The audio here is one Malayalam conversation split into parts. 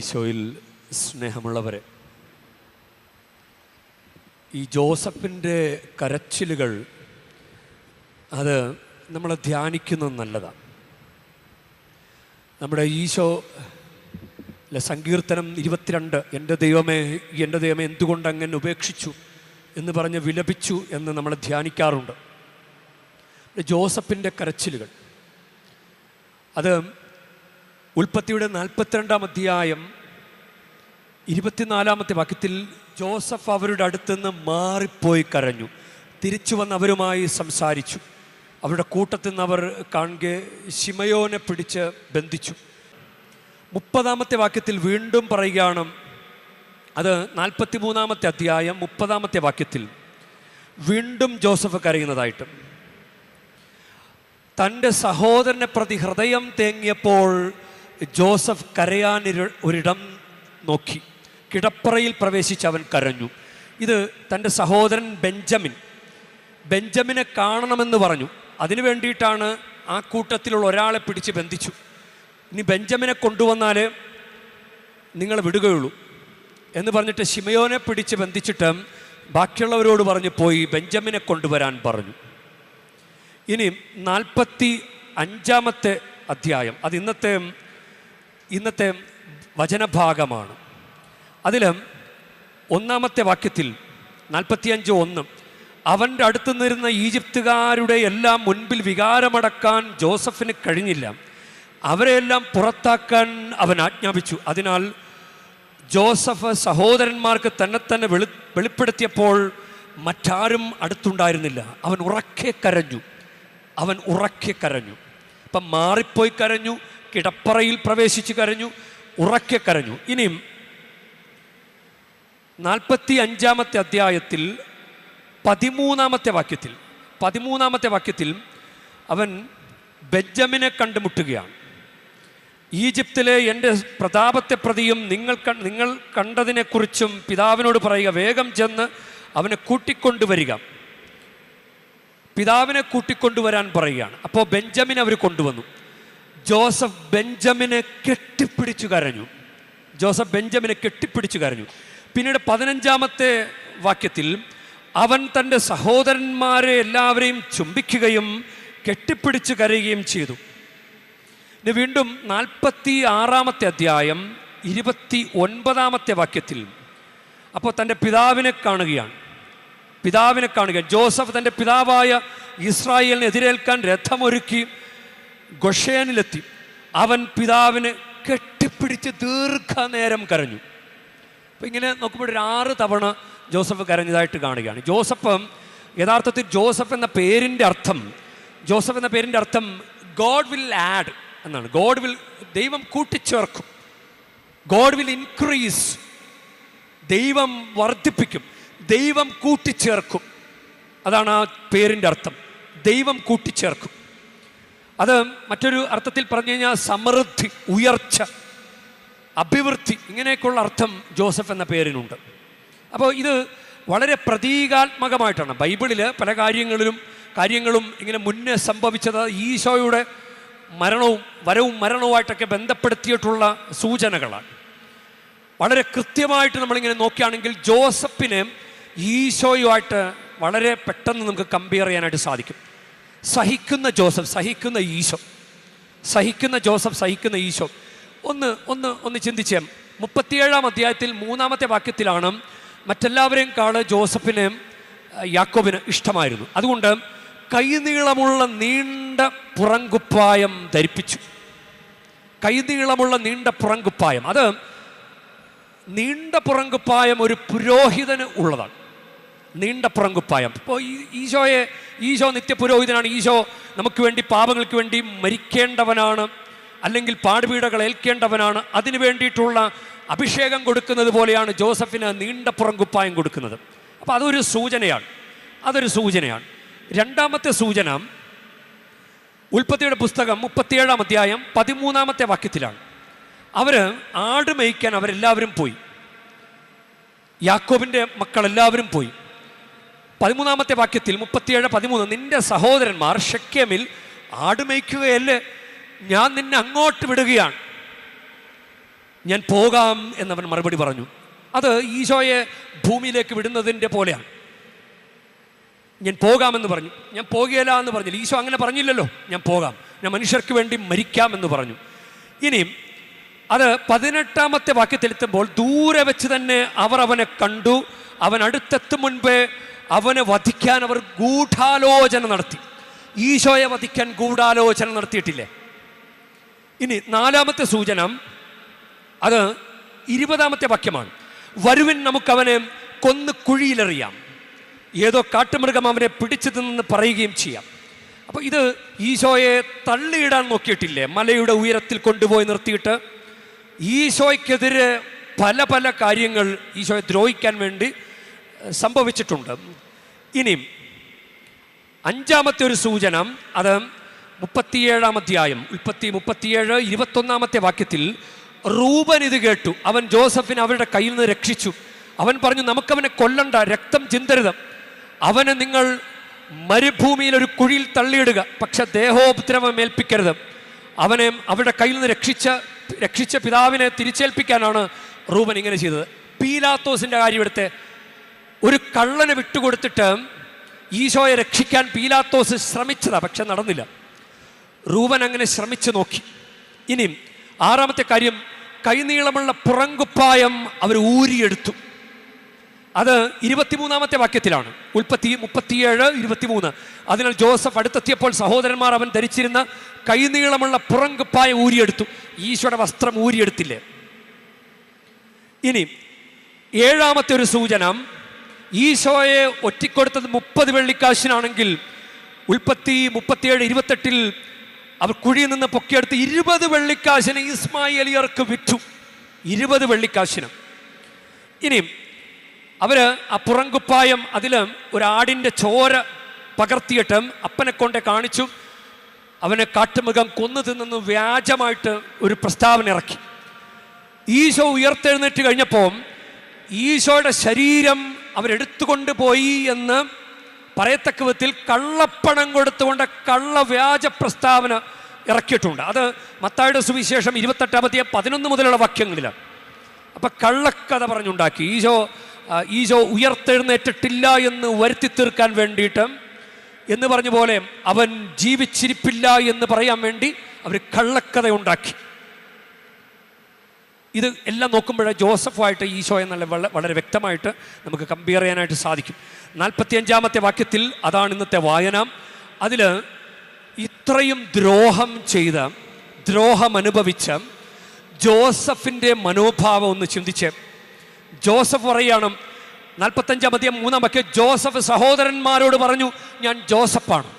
ഈശോയിൽ സ്നേഹമുള്ളവരെ ഈ ജോസഫിന്റെ കരച്ചിലുകൾ അത് നമ്മൾ ധ്യാനിക്കുന്നത് നല്ലതാണ്. നമ്മുടെ ഈശോ അല്ല സങ്കീർത്തനം ഇരുപത്തിരണ്ട് എന്റെ ദൈവമേ എന്റെ ദൈവമേ എന്തുകൊണ്ട് അങ്ങനെ ഉപേക്ഷിച്ചു എന്ന് പറഞ്ഞ് വിലപിച്ചു എന്ന് നമ്മൾ ധ്യാനിക്കാറുണ്ട്. ജോസഫിന്റെ കരച്ചിലുകൾ അത് ഉൽപ്പത്തിയുടെ നാൽപ്പത്തിരണ്ടാം അധ്യായം ഇരുപത്തിനാലാമത്തെ വാക്യത്തിൽ ജോസഫ് അവരുടെ അടുത്തുനിന്ന് മാറിപ്പോയി കരഞ്ഞു. തിരിച്ചു വന്ന് അവരുമായി സംസാരിച്ചു. അവരുടെ കൂട്ടത്തിൽ നിന്ന് അവർ കാണുക ശിമയോനെ പിടിച്ച് ബന്ധിച്ചു. മുപ്പതാമത്തെ വാക്യത്തിൽ വീണ്ടും പറയുകയാണ് അത് നാൽപ്പത്തി മൂന്നാമത്തെ അധ്യായം മുപ്പതാമത്തെ വാക്യത്തിൽ വീണ്ടും ജോസഫ് കരയുന്നതായിട്ട്. തന്റെ സഹോദരനെ പ്രതി ഹൃദയം തേങ്ങിയപ്പോൾ ജോസഫ് കരയാൻ ഒരിടം നോക്കി. കിടപ്പറയിൽ പ്രവേശിച്ച് അവൻ കരഞ്ഞു. ഇത് തന്റെ സഹോദരൻ ബെഞ്ചമിൻ. ബെഞ്ചമിനെ കാണണമെന്ന് പറഞ്ഞു. അതിനു വേണ്ടിയിട്ടാണ് ആ കൂട്ടത്തിലുള്ള ഒരാളെ പിടിച്ച് ബന്ധിച്ചു. ഇനി ബെഞ്ചമിനെ കൊണ്ടുവന്നാൽ നിങ്ങൾ വിടുകയുള്ളൂ എന്ന് പറഞ്ഞിട്ട് ഷിമയോനെ പിടിച്ച് ബന്ധിച്ചിട്ട് ബാക്കിയുള്ളവരോട് പറഞ്ഞ് പോയി ബെഞ്ചമിനെ കൊണ്ടുവരാൻ പറഞ്ഞു. ഇനി നാൽപ്പത്തി അഞ്ചാമത്തെ അധ്യായം. അത് ഇന്നത്തെ ഇന്നത്തെ വചനഭാഗമാണ്. അതിൽ ഒന്നാമത്തെ വാക്യത്തിൽ നാൽപ്പത്തിയഞ്ച് ഒന്ന് അവന്റെ അടുത്ത് നിന്നിരുന്ന ഈജിപ്തുകാരുടെ എല്ലാം മുൻപിൽ വികാരമടക്കാൻ ജോസഫിന് കഴിഞ്ഞില്ല. അവരെയെല്ലാം പുറത്താക്കാൻ അവൻ ആജ്ഞാപിച്ചു. അതിനാൽ ജോസഫ് സഹോദരന്മാർക്ക് തന്നെ തന്നെ വെളി വെളിപ്പെടുത്തിയപ്പോൾ മറ്റാരും അടുത്തുണ്ടായിരുന്നില്ല. അവൻ ഉറക്കെ കരഞ്ഞു. അവൻ ഉറക്കെ കരഞ്ഞു. ഇപ്പം മാറിപ്പോയി കരഞ്ഞു. കിടപ്പറയിൽ പ്രവേശിച്ചു കരഞ്ഞു ഉറക്കെ കരഞ്ഞു. ഇനിയും നാൽപ്പത്തി അഞ്ചാമത്തെ അധ്യായത്തിൽ പതിമൂന്നാമത്തെ വാക്യത്തിൽ പതിമൂന്നാമത്തെ വാക്യത്തിൽ അവൻ ബെഞ്ചമിനെ കണ്ടുമുട്ടുകയാണ്. ഈജിപ്തിലെ എന്റെ പ്രതാപത്തെ പ്രതിയും നിങ്ങൾ നിങ്ങൾ കണ്ടതിനെക്കുറിച്ചും പിതാവിനോട് പറയുക. വേഗം ചെന്ന് അവനെ കൂട്ടിക്കൊണ്ടുവരിക. പിതാവിനെ കൂട്ടിക്കൊണ്ടുവരാൻ പറയുകയാണ്. അപ്പോൾ ബെഞ്ചമിനെ അവർ കൊണ്ടുവന്നു. ജോസഫ് ബെഞ്ചമിനെ കെട്ടിപ്പിടിച്ചു കരഞ്ഞു. ജോസഫ് ബെഞ്ചമിനെ കെട്ടിപ്പിടിച്ചു കരഞ്ഞു. പിന്നീട് പതിനഞ്ചാമത്തെ വാക്യത്തിൽ അവൻ തന്റെ സഹോദരന്മാരെ എല്ലാവരെയും ചുംബിക്കുകയും കെട്ടിപ്പിടിച്ചു കരയുകയും ചെയ്തു. ഇനി വീണ്ടും നാൽപ്പത്തി ആറാമത്തെ അധ്യായം ഇരുപത്തി ഒൻപതാമത്തെ വാക്യത്തിൽ അപ്പോൾ തന്റെ പിതാവിനെ കാണുകയാണ്. പിതാവിനെ കാണുക ജോസഫ് തന്റെ പിതാവായ ഇസ്രായേലിനെ എതിരേൽക്കാൻ രഥമൊരുക്കി ഗൊഷേനിലെത്തി അവൻ പിതാവിനെ കെട്ടിപ്പിടിച്ച് ദീർഘനേരം കരഞ്ഞു. അപ്പം ഇങ്ങനെ നോക്കുമ്പോൾ ഒരു ആറ് തവണ ജോസഫ് കരഞ്ഞതായിട്ട് കാണുകയാണ്. ജോസഫ് യഥാർത്ഥത്തിൽ ജോസഫ് എന്ന പേരിന്റെ അർത്ഥം ജോസഫ് എന്ന പേരിന്റെ അർത്ഥം ഗോഡ് വിൽ ആഡ് എന്നാണ്. ഗോഡ് വിൽ ദൈവം കൂട്ടിച്ചേർക്കും. ഗോഡ് വിൽ ഇൻക്രീസ് ദൈവം വർദ്ധിപ്പിക്കും. ദൈവം കൂട്ടിച്ചേർക്കും. അതാണ് ആ പേരിന്റെ അർത്ഥം. ദൈവം കൂട്ടിച്ചേർക്കും. അത് മറ്റൊരു അർത്ഥത്തിൽ പറഞ്ഞു കഴിഞ്ഞാൽ സമൃദ്ധി ഉയർച്ച അഭിവൃദ്ധി ഇങ്ങനെയൊക്കെയുള്ള അർത്ഥം ജോസഫ് എന്ന പേരിനുണ്ട്. അപ്പോൾ ഇത് വളരെ പ്രതീകാത്മകമായിട്ടാണ്. ബൈബിളിൽ പല കാര്യങ്ങളിലും കാര്യങ്ങളും ഇങ്ങനെ മുന്നേ സംഭവിച്ചത് ഈശോയുടെ മരണവും വരവും മരണവുമായിട്ടൊക്കെ ബന്ധപ്പെടുത്തിയിട്ടുള്ള സൂചനകളാണ്. വളരെ കൃത്യമായിട്ട് നമ്മളിങ്ങനെ നോക്കുകയാണെങ്കിൽ ജോസഫിനെ ഈശോയുമായിട്ട് വളരെ പെട്ടെന്ന് നമുക്ക് കമ്പയർ ചെയ്യാനായിട്ട് സാധിക്കും. സഹിക്കുന്ന ജോസഫ് സഹിക്കുന്ന ഈശോ. സഹിക്കുന്ന ജോസഫ് സഹിക്കുന്ന ഈശോ. ഒന്ന് ഒന്ന് ഒന്ന് ചിന്തിച്ചേ. മുപ്പത്തിയേഴാം അധ്യായത്തിൽ മൂന്നാമത്തെ വാക്യത്തിലാണ് മറ്റെല്ലാവരെയും കാൾ ജോസഫിന് അഹ്, യാക്കോബിന് ഇഷ്ടമായിരുന്നു. അതുകൊണ്ട് കൈനീളമുള്ള നീണ്ട പുറങ്കുപ്പായം ധരിപ്പിച്ചു. കൈനീളമുള്ള നീണ്ട പുറങ്കുപ്പായം. അത് നീണ്ട പുറങ്കുപ്പായം ഒരു പുരോഹിതന് ഉള്ളതാണ്. നീണ്ട പുറങ്കുപ്പായം. ഇപ്പോൾ ഈശോയെ ഈശോ നിത്യപുരോഹിതനാണ്. ഈശോ നമുക്ക് വേണ്ടി പാപങ്ങൾക്ക് വേണ്ടി മരിക്കേണ്ടവനാണ്. അല്ലെങ്കിൽ പാടുപീടകൾ ഏൽക്കേണ്ടവനാണ്. അതിനു വേണ്ടിയിട്ടുള്ള അഭിഷേകം കൊടുക്കുന്നത് പോലെയാണ് ജോസഫിന് നീണ്ട പുറങ്കുപ്പായം കൊടുക്കുന്നത്. അപ്പോൾ അതൊരു സൂചനയാണ്. അതൊരു സൂചനയാണ്. രണ്ടാമത്തെ സൂചന ഉൽപ്പത്തിയുടെ പുസ്തകം മുപ്പത്തിയേഴാം അധ്യായം പതിമൂന്നാമത്തെ വാക്യത്തിലാണ്. അവർ ആട് മേയ്ക്കാൻ അവരെല്ലാവരും പോയി. യാക്കോബിന്റെ മക്കളെല്ലാവരും പോയി. പതിമൂന്നാമത്തെ വാക്യത്തിൽ മുപ്പത്തിയേഴ് പതിമൂന്ന് നിന്റെ സഹോദരന്മാർ ഷെക്കേമിൽ ആടുമേയ്ക്കുകയല്ലേ? ഞാൻ നിന്നെ അങ്ങോട്ട് വിടുകയാണ്. ഞാൻ പോകാം എന്നവൻ മറുപടി പറഞ്ഞു. അത് ഈശോയെ ഭൂമിയിലേക്ക് വിടുന്നതിന്റെ പോലെയാണ്. ഞാൻ പോകാമെന്ന് പറഞ്ഞു. ഞാൻ പോകുകയില്ല എന്ന് പറഞ്ഞില്ല. ഈശോ അങ്ങനെ പറഞ്ഞില്ലല്ലോ. ഞാൻ പോകാം. ഞാൻ മനുഷ്യർക്ക് വേണ്ടി മരിക്കാമെന്ന് പറഞ്ഞു. ഇനിയും അത് പതിനെട്ടാമത്തെ വാക്യത്തിലെത്തുമ്പോൾ ദൂരെ വെച്ച് തന്നെ അവർ അവനെ കണ്ടു. അവൻ അടുത്തെത്തും മുൻപ് അവനെ വധിക്കാൻ അവർ ഗൂഢാലോചന നടത്തി. ഈശോയെ വധിക്കാൻ ഗൂഢാലോചന നടത്തിയിട്ടില്ലേ? ഇനി നാലാമത്തെ സൂചന അത് ഇരുപതാമത്തെ വാക്യമാണ്. വരുവിൻ നമുക്കവനെ കൊന്ന് കുഴിയിലെറിയാം. ഏതോ കാട്ടുമൃഗം അവനെ പിടിച്ചു നിന്ന് പറയുകയും ചെയ്യാം. അപ്പോൾ ഇത് ഈശോയെ തള്ളിയിടാൻ നോക്കിയിട്ടില്ലേ? മലയുടെ ഉയരത്തിൽ കൊണ്ടുപോയി നിർത്തിയിട്ട് ഈശോയ്ക്കെതിരെ പല പല കാര്യങ്ങൾ ഈശോയെ ദ്രോഹിക്കാൻ വേണ്ടി സംഭവിച്ചിട്ടുണ്ട്. ഇനി അഞ്ചാമത്തെ ഒരു സൂചന അത് മുപ്പത്തിയേഴാം അധ്യായം ഉൽപ്പത്തി മുപ്പത്തിയേഴ് ഇരുപത്തൊന്നാമത്തെ വാക്യത്തിൽ റൂപൻ ഇത് കേട്ടു. അവൻ ജോസഫിനെ അവരുടെ കയ്യിൽ നിന്ന് രക്ഷിച്ചു. അവൻ പറഞ്ഞു നമുക്കവനെ കൊല്ലണ്ട രക്തം ചിന്തരുത്. അവനെ നിങ്ങൾ മരുഭൂമിയിൽ ഒരു കുഴിയിൽ തള്ളിയിടുക പക്ഷെ ദേഹോപദ്രവം ഏൽപ്പിക്കരുത്. അവനെ അവരുടെ കയ്യിൽ നിന്ന് രക്ഷിച്ച രക്ഷിച്ച പിതാവിനെ തിരിച്ചേൽപ്പിക്കാനാണ് റൂബൻ ഇങ്ങനെ ചെയ്തത്. പീലാത്തോസിന്റെ കാര്യം എടുത്ത് ഒരു കള്ളന് വിട്ടുകൊടുത്തിട്ട് ഈശോയെ രക്ഷിക്കാൻ പീലാത്തോസ് ശ്രമിച്ചതാ പക്ഷെ നടന്നില്ല. റൂബൻ അങ്ങനെ ശ്രമിച്ചു നോക്കി. ഇനിയും ആറാമത്തെ കാര്യം കൈനീളമുള്ള പുറങ്കുപ്പായം അവർ ഊരിയെടുത്തു. അത് ഇരുപത്തിമൂന്നാമത്തെ വാക്യത്തിലാണ്. ഉൽപ്പത്തി മുപ്പത്തിയേഴ് ഇരുപത്തിമൂന്ന്. അതിനാൽ ജോസഫ് അടുത്തെത്തിയപ്പോൾ സഹോദരന്മാർ അവൻ ധരിച്ചിരുന്ന കൈനീളമുള്ള പുറങ്കുപ്പായ ഊരിയെടുത്തു. ഈശോയുടെ വസ്ത്രം ഊരിയെടുത്തില്ലേ? ഇനി ഏഴാമത്തെ ഒരു സൂചന ഈശോയെ ഒറ്റിക്കൊടുത്തത് മുപ്പത് വെള്ളിക്കാശിനാണെങ്കിൽ ഉൽപ്പത്തി മുപ്പത്തിയേഴ് ഇരുപത്തെട്ടിൽ അവർ കുഴിയിൽ നിന്ന് പൊക്കിയെടുത്ത് ഇരുപത് വെള്ളിക്കാശിന് ഇസ്മായിലിയർക്ക് വിറ്റു. ഇരുപത് വെള്ളിക്കാശിന്. ഇനിയും അവർ ആ പുറങ്കുപ്പായം അതിൽ ഒരാടിന്റെ ചോര പകർത്തിയിട്ട് അപ്പനെ കൊണ്ട് കാണിച്ചു. അവനെ കാട്ടുമൃഗം കൊന്നു തിന്നു വ്യാജമായിട്ട് ഒരു പ്രസ്താവന ഇറക്കി. ഈശോ ഉയർത്തെഴുന്നേറ്റ് കഴിഞ്ഞപ്പോൾ ഈശോയുടെ ശരീരം അവരെടുത്തുകൊണ്ട് പോയി എന്ന് പറയത്തക്ക വിധത്തിൽ കള്ളപ്പണം കൊടുത്തുകൊണ്ട് കള്ളവ്യാജ പ്രസ്താവന ഇറക്കിയിട്ടുണ്ട്. അത് മത്തായുടെ സുവിശേഷം ഇരുപത്തെട്ടാമത്തെ പതിനൊന്ന് മുതലുള്ള വാക്യങ്ങളിലാണ്. അപ്പം കള്ളക്കഥ പറഞ്ഞുണ്ടാക്കി. ഈശോ ഈശോ ഉയർത്തെഴുന്നേറ്റിട്ടില്ല എന്ന് വരുത്തി തീർക്കാൻ വേണ്ടിയിട്ട് എന്ന് പറഞ്ഞ പോലെ അവൻ ജീവിച്ചിരിപ്പില്ല എന്ന് പറയാൻ വേണ്ടി അവർ കള്ളക്കഥ ഉണ്ടാക്കി. ഇത് എല്ലാം നോക്കുമ്പോഴേ ജോസഫുമായിട്ട് ഈശോ എന്നുള്ള വളരെ വ്യക്തമായിട്ട് നമുക്ക് കമ്പയർ ചെയ്യാനായിട്ട് സാധിക്കും. നാൽപ്പത്തി അഞ്ചാമത്തെ വാക്യത്തിൽ അതാണ് ഇന്നത്തെ വായന. അതിൽ ഇത്രയും ദ്രോഹം ചെയ്ത ദ്രോഹം അനുഭവിച്ച ജോസഫിന്റെ മനോഭാവം ഒന്ന് ചിന്തിച്ച്. ജോസഫ് പറയുകയാണ് നാൽപ്പത്തഞ്ചാം അധ്യായം മൂന്നാം വാക്യം ജോസഫ് സഹോദരന്മാരോട് പറഞ്ഞു ഞാൻ ജോസഫാണ്.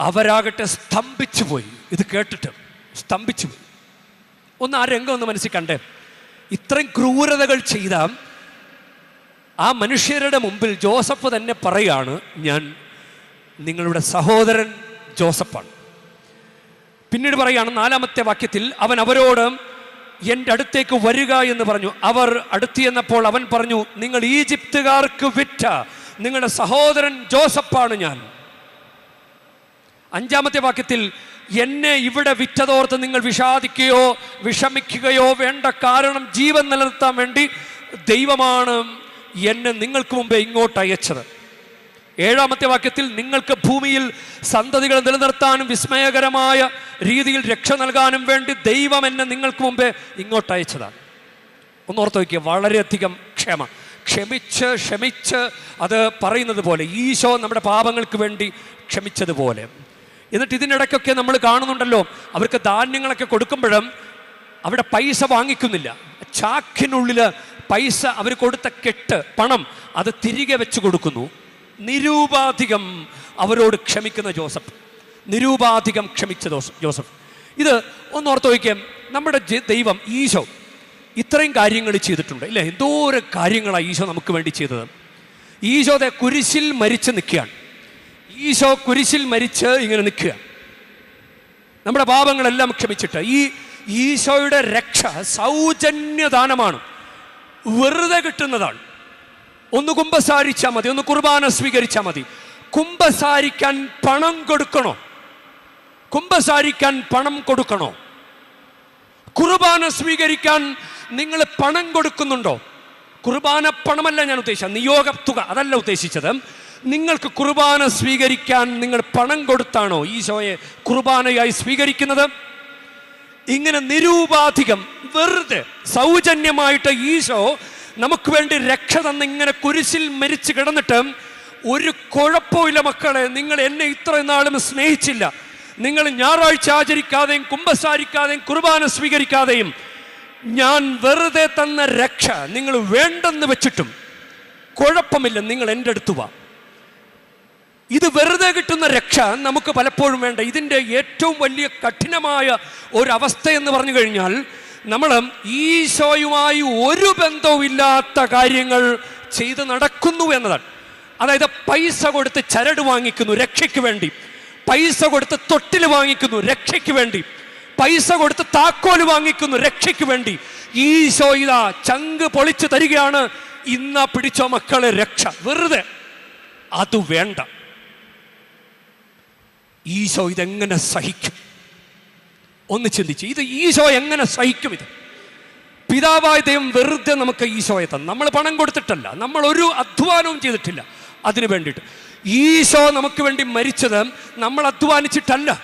അവരാകട്ടെ സ്തംഭിച്ചു പോയി ഇത് കേട്ടിട്ട് സ്തംഭിച്ചു. ഒന്ന് ആ രംഗം ഒന്ന് മനസ്സിൽ കണ്ടേ. ഇത്രയും ക്രൂരതകൾ ചെയ്ത ആ മനുഷ്യരുടെ മുമ്പിൽ ജോസഫ് തന്നെ പറയാണ് ഞാൻ നിങ്ങളുടെ സഹോദരൻ ജോസഫാണ്. പിന്നീട് പറയാണ് നാലാമത്തെ വാക്യത്തിൽ അവൻ അവരോട് എന്റെ അടുത്തേക്ക് വരിക എന്ന് പറഞ്ഞു. അവർ അടുത്ത് അവൻ പറഞ്ഞു നിങ്ങൾ ഈജിപ്തുകാർക്ക് വിറ്റ നിങ്ങളുടെ സഹോദരൻ ജോസഫാണ് ഞാൻ. അഞ്ചാമത്തെ വാക്യത്തിൽ എന്നെ ഇവിടെ വിറ്റതോർത്ത് നിങ്ങൾ വിഷാദിക്കുകയോ വിഷമിക്കുകയോ വേണ്ട കാരണം ജീവൻ നിലനിർത്താൻ വേണ്ടി ദൈവമാണ് എന്നെ നിങ്ങൾക്ക് മുമ്പേ ഇങ്ങോട്ട് അയച്ചത്. ഏഴാമത്തെ വാക്യത്തിൽ നിങ്ങൾക്ക് ഭൂമിയിൽ സന്തതികൾ നിലനിർത്താനും വിസ്മയകരമായ രീതിയിൽ രക്ഷ നൽകാനും വേണ്ടി ദൈവം എന്നെ നിങ്ങൾക്ക് മുമ്പേ ഇങ്ങോട്ട് അയച്ചതാണ്. ഒന്ന് ഓർത്ത് വയ്ക്കുക വളരെയധികം ക്ഷമ. ക്ഷമിച്ച് ക്ഷമിച്ച് അത് പറയുന്നത് പോലെ ഈശോ നമ്മുടെ പാപങ്ങൾക്ക് വേണ്ടി ക്ഷമിച്ചതുപോലെ. എന്നിട്ട് ഇതിനിടയ്ക്കൊക്കെ നമ്മൾ കാണുന്നുണ്ടല്ലോ അവർക്ക് ധാന്യങ്ങളൊക്കെ കൊടുക്കുമ്പോഴും അവിടെ പൈസ വാങ്ങിക്കുന്നില്ല. ചാക്കിനുള്ളിൽ പൈസ അവർ കൊടുത്ത കെട്ട് പണം അത് തിരികെ വെച്ച് കൊടുക്കുന്നു. നിരൂപാധികം അവരോട് ക്ഷമിക്കുന്ന ജോസഫ്. നിരൂപാധികം ക്ഷമിച്ച ജോസഫ് ഇത് ഒന്ന് ഓർത്ത് വയ്ക്കാം നമ്മുടെ ദൈവം ഈശോ ഇത്രയും കാര്യങ്ങൾ ചെയ്തിട്ടുണ്ട്. ഇല്ലേ? എന്തോരം കാര്യങ്ങളാണ് ഈശോ നമുക്ക് വേണ്ടി ചെയ്തത്. ഈശോതെ കുരിശിൽ മരിച്ച് നിൽക്കുകയാണ്. ഈശോ കുരിശിൽ മരിച്ച് ഇങ്ങനെ നിൽക്കുക. നമ്മുടെ പാപങ്ങളെല്ലാം ക്ഷമിച്ചിട്ട്. ഈ ഈശോയുടെ രക്ഷ സൗജന്യദാനമാണ്. വെറുതെ കിട്ടുന്നതാണ്. ഒന്ന് കുമ്പസാരിച്ചാൽ മതി ഒന്ന് കുർബാന സ്വീകരിച്ചാൽ മതി. കുമ്പസാരിക്കാൻ പണം കൊടുക്കണോ? കുമ്പസാരിക്കാൻ പണം കൊടുക്കണോ? കുർബാന സ്വീകരിക്കാൻ നിങ്ങൾ പണം കൊടുക്കുന്നുണ്ടോ? കുർബാന പണമല്ല ഞാൻ ഉദ്ദേശിച്ചത് നിയോഗ തുക. അതല്ല ഉദ്ദേശിച്ചത്. നിങ്ങൾക്ക് കുർബാന സ്വീകരിക്കാൻ നിങ്ങൾ പണം കൊടുത്താണോ ഈശോയെ കുർബാനയായി സ്വീകരിക്കുന്നത്? ഇങ്ങനെ നിരൂപാധികം വെറുതെ സൗജന്യമായിട്ട് ഈശോ നമുക്ക് വേണ്ടി രക്ഷ തന്ന ഇങ്ങനെ കുരിശിൽ മരിച്ചു കിടന്നിട്ട് ഒരു കുഴപ്പമില്ല മക്കളെ. നിങ്ങൾ എന്നെ ഇത്രയും നാളും സ്നേഹിച്ചില്ല. നിങ്ങൾ ഞായറാഴ്ച ആചരിക്കാതെയും കുമ്പസാരിക്കാതെയും കുർബാന സ്വീകരിക്കാതെയും ഞാൻ വെറുതെ തന്ന രക്ഷ നിങ്ങൾ വേണ്ടെന്ന് വെച്ചിട്ടും കുഴപ്പമില്ല. നിങ്ങൾ എന്റെ അടുത്ത് വാ. ഇത് വെറുതെ കിട്ടുന്ന രക്ഷ നമുക്ക് പലപ്പോഴും വേണ്ട. ഇതിന്റെ ഏറ്റവും വലിയ കഠിനമായ ഒരവസ്ഥ എന്ന് പറഞ്ഞു കഴിഞ്ഞാൽ നമ്മൾ ഈശോയുമായി ഒരു ബന്ധവുമില്ലാത്ത കാര്യങ്ങൾ ചെയ്ത് നടക്കുന്നു എന്നതാണ്. അതായത് പൈസ കൊടുത്ത് ചരട് വാങ്ങിക്കുന്നു രക്ഷയ്ക്ക് വേണ്ടി. പൈസ കൊടുത്ത് തൊട്ടിൽ വാങ്ങിക്കുന്നു രക്ഷയ്ക്ക് വേണ്ടി. പൈസ കൊടുത്ത് താക്കോൽ വാങ്ങിക്കുന്നു രക്ഷയ്ക്ക് വേണ്ടി. ഈശോ ഇതാ ചങ്ക് പൊളിച്ചു തരികയാണ്. ഇന്ന പിടിച്ചോ മക്കളെ രക്ഷ. വെറുതെ. അത് വേണ്ട. ഈശോ ഇതെങ്ങനെ സഹിക്കും? ഒന്ന് ചിന്തിച്ച്. ഇത് ഈശോ എങ്ങനെ സഹിക്കും ഇത്? പിതാവായ ദൈവം വെറുതെ നമുക്ക് ഈശോയെ തന്നു. നമ്മൾ പണം കൊടുത്തിട്ടല്ല. നമ്മൾ ഒരു അധ്വാനവും ചെയ്തിട്ടില്ല. അതിനു വേണ്ടിയിട്ട്. ഈശോ നമുക്ക് വേണ്ടി മരിച്ചത് നമ്മൾ അധ്വാനിച്ചിട്ടല്ല.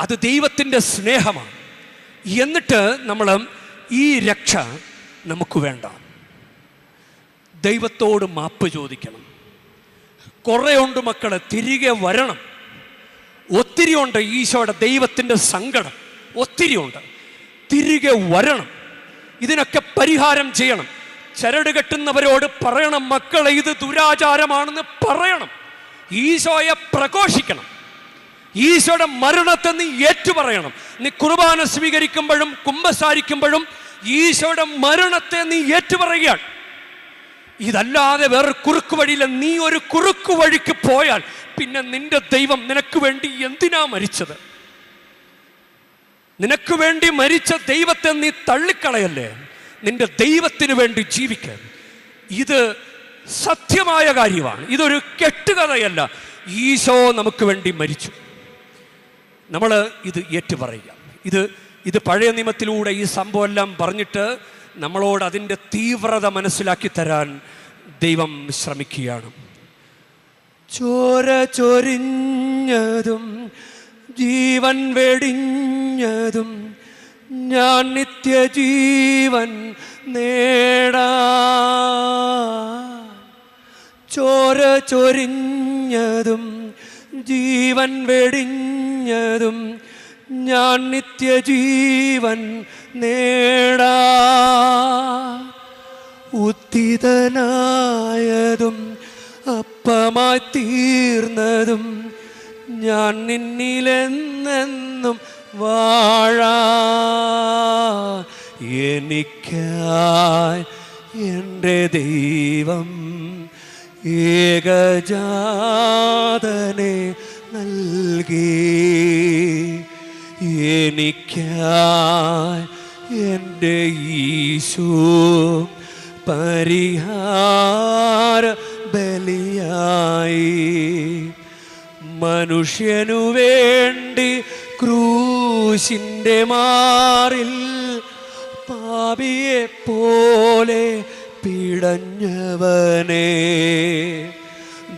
അത് ദൈവത്തിന്റെ സ്നേഹമാണ്. എന്നിട്ട് നമ്മൾ ഈ രക്ഷ നമുക്ക് വേണ്ട. ദൈവത്തോട് മാപ്പ് ചോദിക്കണം. കുറേ ഉണ്ട് മക്കളെ തിരികെ വരണം. ഒത്തിരി ഉണ്ട് ഈശോയുടെ ദൈവത്തിന്റെ സങ്കടം. ഒത്തിരി ഉണ്ട് തിരികെ വരണം. ഇതിനൊക്കെ പരിഹാരം ചെയ്യണം. ചരട് കെട്ടുന്നവരോട് പറയണം മക്കളെ ഇത് ദുരാചാരമാണെന്ന് പറയണം. ഈശോയെ പ്രഘോഷിക്കണം. ഈശോയുടെ മരണത്തെ നീ ഏറ്റുപറയണം. നീ കുർബാന സ്വീകരിക്കുമ്പോഴും കുംഭസാരിക്കുമ്പോഴും ഈശോയുടെ മരണത്തെ നീ ഏറ്റുപറയുകയാണ്. ഇതല്ലാതെ വേറെ കുറുക്ക് വഴിയില്ല. നീ ഒരു കുറുക്ക് വഴിക്ക് പോയാൽ പിന്നെ നിന്റെ ദൈവം നിനക്ക് വേണ്ടി എന്തിനാ മരിച്ചത്? നിനക്ക് വേണ്ടി മരിച്ച ദൈവത്തെ നീ തള്ളിക്കളയല്ലേ? നിന്റെ ദൈവത്തിന് വേണ്ടി ജീവിക്കാൻ. ഇത് സത്യമായ കാര്യമാണ്. ഇതൊരു കെട്ടുകഥയല്ല. ഈശോ നമുക്ക് വേണ്ടി മരിച്ചു. നമ്മൾ ഇത് ഏറ്റുപറയുക. ഇത് ഇത് പഴയ നിയമത്തിലൂടെ ഈ സംഭവമെല്ലാം പറഞ്ഞിട്ട് നമ്മളോട് അതിന്റെ തീവ്രത മനസ്സിലാക്കി തരാൻ ദൈവം ശ്രമിക്കുകയാണ്. ചോര ചൊരിഞ്ഞതും ജീവൻ വെടിഞ്ഞതും ഞാൻ നിത്യജീവൻ നേടാ. ചോര ചൊരിഞ്ഞതും ജീവൻ വെടിഞ്ഞതും ഞാൻ നിത്യജീവൻ നേടാ. ഉത്തിതനായതും അപ്പമായി തീർന്നതും ഞാൻ നിന്നിലെന്നെന്നും വാഴാ. എനിക്കായി എന്റെ ദൈവം ഏകജാതനെ നൽകി. എനിക്കായി എന്റെ ഈശോ പരിഹാര ബലിയായി. മനുഷ്യനു വേണ്ടി ക്രൂശിന്റെ മാറിൽ പാപിയെ പോലെ പിടഞ്ഞവനെ.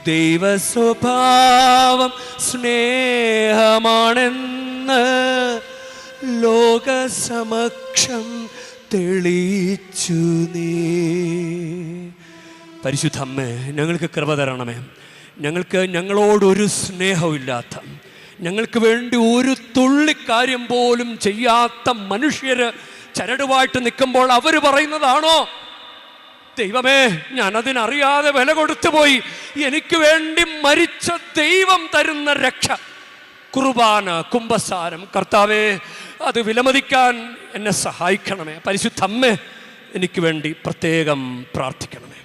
ദൈവസ്വഭാവം സ്നേഹമാണെന്ന് ലോകസമക്ഷം തെളിയിച്ചു നീ. പരിശുദ്ധ അമ്മേ ഞങ്ങൾക്ക് കൃപ തരണമേ. ഞങ്ങൾക്ക് ഞങ്ങളോടൊരു സ്നേഹമില്ലാത്ത ഞങ്ങൾക്ക് വേണ്ടി ഒരു തുള്ളിക്കാര്യം പോലും ചെയ്യാത്ത മനുഷ്യർ ചരടുമായിട്ട് നിൽക്കുമ്പോൾ അവർ പറയുന്നതാണോ? ദൈവമേ ഞാൻ അതിനറിയാതെ വില കൊടുത്തു പോയി. എനിക്ക് വേണ്ടി മരിച്ച ദൈവം തരുന്ന രക്ഷ. കുർബാന കുംഭസാരം. കർത്താവേ അത് വിലമതിക്കാൻ എന്നെ സഹായിക്കണമേ. പരിശുദ്ധമ്മേ എനിക്ക് വേണ്ടി പ്രത്യേകം പ്രാർത്ഥിക്കണമേ.